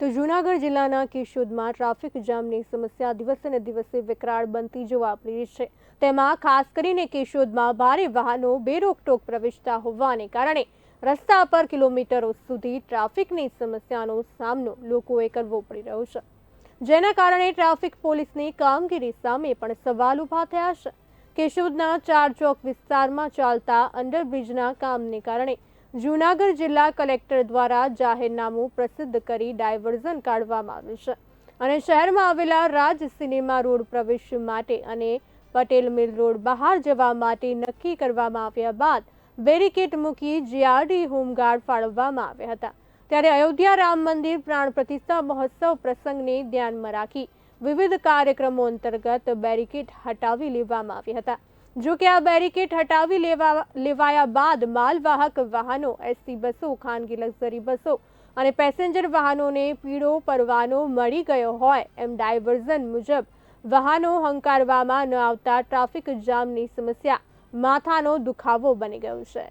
તો જૂનાગઢ જિલ્લાના કેશોદમાં ટ્રાફિક જામની સમસ્યા દિવસે દિવસે વિકરાળ બનતી જોવા મળી છે. તેમાં ખાસ કરીને કેશોદમાં ભારે વાહનો બેરોકટોક પ્રવેશતા હોવાને કારણે રસ્તા પર કિલોમીટરો સુધી ટ્રાફિકની સમસ્યાનો સામનો લોકોએ કરવો પડી રહ્યો છે. જેના કારણે ટ્રાફિક પોલીસની કામગીરી સામે પણ સવાલ ઊભા થયા છે. કેશોદના ચાર ચોક વિસ્તારમાં ચાલતા અંડરબ્રિજના કામને કારણે જૂનાગઢ જિલ્લા કલેક્ટર દ્વારા જાહેરનામું પ્રસિદ્ધ કરી ડાયવર્ઝન કાઢવામાં આવ્યું છે. અને શહેરમાં આવેલા રાજ સિનેમા રોડ પ્રવેશ માટે અને પટેલ મિલ રોડ બહાર જવા માટે નક્કી કરવામાં આવ્યા બાદ બેરિકેડ મૂકી જીઆરડી હોમગાર્ડ ફાળવવામાં આવ્યા હતા. ત્યારે અયોધ્યા રામ મંદિર પ્રાણ પ્રતિષ્ઠા મહોત્સવ પ્રસંગને ધ્યાનમાં રાખી વિવિધ કાર્યક્રમો અંતર્ગત બેરિકેડ હટાવી લેવામાં આવ્યા હતા. જો કે આ બેરિકેડ હટાવી લેવા લેવાયા બાદ માલવાહક વાહનો, એસટી બસો, ખાનગી લક્ઝરી બસો અને પેસેન્જર વાહનોને પીળો પરવાનો મળી ગયો હોય એમ ડાયવર્ઝન મુજબ વાહનો હંકારવામાં ન આવતા ટ્રાફિક જામની સમસ્યા માથાનો દુખાવો બની ગયો છે.